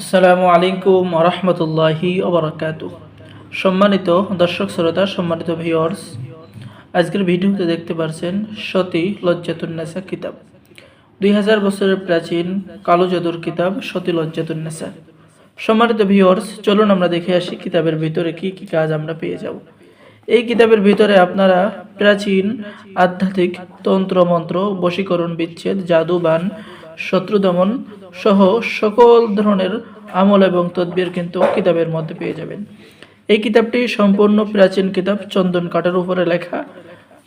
আসসালামু আলাইকুম রহমতুল্লাহি ওবরাকাতু সম্মানিত দর্শক শ্রোতা, সম্মানিত ভিউয়ার্স আজকের ভিডিওতে দেখতে পারছেন সতী লজ্জাতুন্নেসা কিতাব। দুই হাজার বছরের প্রাচীন কালো জাদুর কিতাব সতী লজ্জাতুন্নেসা সম্মানিত ভিওর্স চলুন আমরা দেখে আসি কিতাবের ভিতরে কি কি কাজ আমরা পেয়ে যাব। এই কিতাবের ভিতরে আপনারা প্রাচীন আধ্যাত্মিক তন্ত্র মন্ত্র বশীকরণ বিচ্ছেদ, জাদুবান শত্রু দমন সহ সকল ধরনের আমল এবং তদবির কিন্তু কিতাবের মধ্যে পেয়ে যাবেন। এই কিতাবটি সম্পূর্ণ প্রাচীন কিতাব, চন্দন কাঠের উপরে লেখা।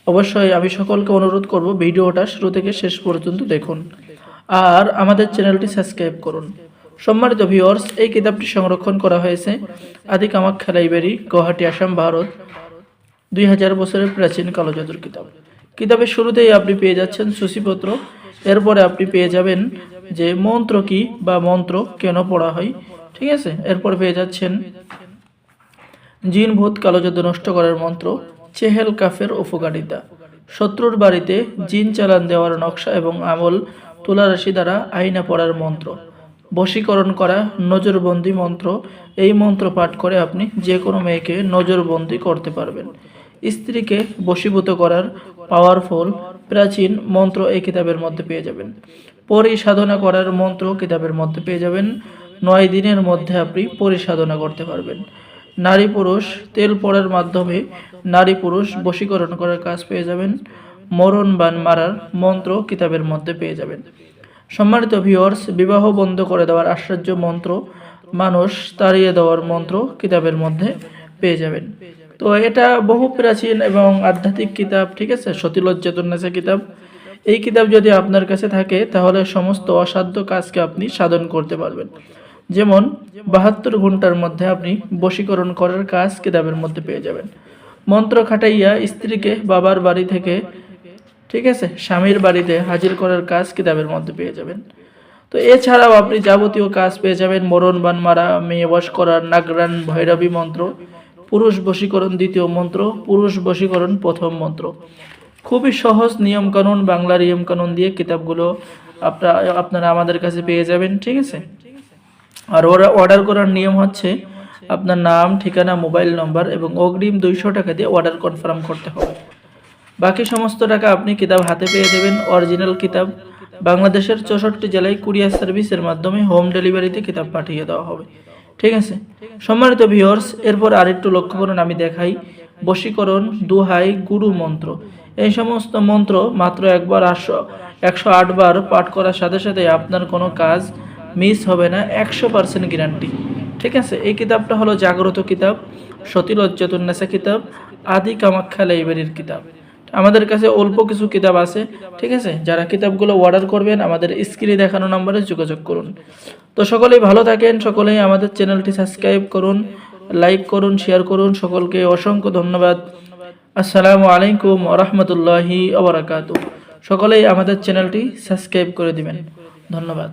অবশ্যই আমি সকলকে অনুরোধ করব ভিডিওটা শুরু থেকে শেষ পর্যন্ত দেখুন। আর আমাদের চ্যানেলটি সাবস্ক্রাইব করুন। সম্মানিত ভিউয়ার্স এই কিতাবটি সংরক্ষণ করা হয়েছে আদি কামাখ্যা লাইব্রেরি, গুয়াহাটি, আসাম, ভারত, দুই হাজার বছরের প্রাচীন কালো জাদুর কিতাব। কিতাবের শুরুতেই আপনি পেয়ে যাচ্ছেন সূচিপত্র এরপরে আপনি পেয়ে যাবেন যে মন্ত্র কি বা মন্ত্র কেন পড়া হয়, ঠিক আছে? এরপর পেয়ে যাচ্ছেন জিন ভূত কালো জাদু নষ্ট করার মন্ত্র, চেহেল কাফের উপকারিতা। শত্রুর বাড়িতে জিন চালান দেওয়ার নকশা এবং আমল তুলা রাশি দ্বারা আইনা পড়ার মন্ত্র। বশীকরণ করা নজরবন্দি মন্ত্র, এই মন্ত্র পাঠ করে আপনি যে কোনো মেয়েকে নজরবন্দি করতে পারবেন। স্ত্রীকে বশীভূত করার পাওয়ারফুল প্রাচীন মন্ত্র এই কিতাবের মধ্যে পেয়ে যাবেন। পরিসাধনা করার মন্ত্র কিতাবের মধ্যে পেয়ে যাবেন। নয় দিনের মধ্যে আপনি পরিসাধনা করতে পারবেন। নারী পুরুষ, তেল পড়ার মাধ্যমে নারী পুরুষ বশীকরণ করার কাজ পেয়ে যাবেন। মরণ বান মারার মন্ত্র কিতাবের মধ্যে পেয়ে যাবেন। সম্মানিত ভিওর্স বিবাহ বন্ধ করে দেওয়ার আশ্চর্য মন্ত্র, মানুষ তাড়িয়ে দেওয়ার মন্ত্র কিতাবের মধ্যে পেয়ে যাবেন। তো এটা বহু প্রাচীন এবং আধ্যাত্মিক কিতাব, ঠিক আছে? সতীলজ্জাতুন্নেসা কিতাব। এই কিতাব যদি আপনার কাছে থাকে, তাহলে সমস্ত অসাধ্য কাজকে আপনি সাধন করতে পারবেন। যেমন, বাহাত্তর ঘণ্টার মধ্যে আপনি বশীকরণ করার কাজ কিতাবের মধ্যে পেয়ে যাবেন। মন্ত্র খাটাইয়া স্ত্রীকে বাবার বাড়ি থেকে, ঠিক আছে? স্বামীর বাড়িতে হাজির করার কাজ কিতাবের মধ্যে পেয়ে যাবেন। তো এছাড়াও আপনি যাবতীয় কাজ পেয়ে যাবেন। মরণ বান মারা, মেয়ে বশ করার নাগরান, ভৈরবী মন্ত্র পুরুষ বশীকরণ দ্বিতীয় মন্ত্র, পুরুষ বশীকরণ প্রথম মন্ত্র। খুবই সহজ নিয়মকানুন বাংলা নিয়মকানুন দিয়ে কিতাবগুলো আপনারা আপনারা আমাদের কাছে পেয়ে যাবেন, ঠিক আছে? আর ওরা অর্ডার করার নিয়ম হচ্ছে আপনার নাম, ঠিকানা মোবাইল নম্বর এবং অগ্রিম দুইশো টাকা দিয়ে অর্ডার কনফার্ম করতে হবে। বাকি সমস্ত টাকা আপনি কিতাব হাতে পেয়ে দেবেন অরিজিনাল কিতাব। বাংলাদেশের চৌষট্টি জেলায় কুরিয়ার সার্ভিসের মাধ্যমে হোম ডেলিভারিতে কিতাব পাঠিয়ে দেওয়া হবে। ঠিক আছে? সম্মানিত ভিওর্স এরপর আরেকটু লক্ষ্য করুন, আমি দেখাই বশীকরণ দুহাই গুরু মন্ত্র। এই সমস্ত মন্ত্র মাত্র একবার আটশো একশো আটবার পাঠ করার সাথে সাথে আপনার কোনো কাজ মিস হবে না, একশো পার্সেন্ট গ্যারান্টি ঠিক আছে? এই কিতাবটা হলো জাগ্রত কিতাব সতী লজ্জাতুন্নেসা কিতাব, আদি কামাখ্যা লাইব্রেরির কিতাব। আমাদের কাছে অল্প কিছু কিতাব আছে, ঠিক আছে? যারা কিতাবগুলো অর্ডার করবেন, আমাদের স্ক্রিনে দেখানো নম্বরে যোগাযোগ করুন। তো সকলেই ভালো থাকেন, সকলেই আমাদের চ্যানেলটি সাবস্ক্রাইব করুন লাইক করুন শেয়ার করুন, সকলকে অসংখ্য ধন্যবাদ। আসসালামু আলাইকুম রহমতুল্লাহি আবরাকাতু সকলেই আমাদের চ্যানেলটি সাবস্ক্রাইব করে দিবেন। ধন্যবাদ।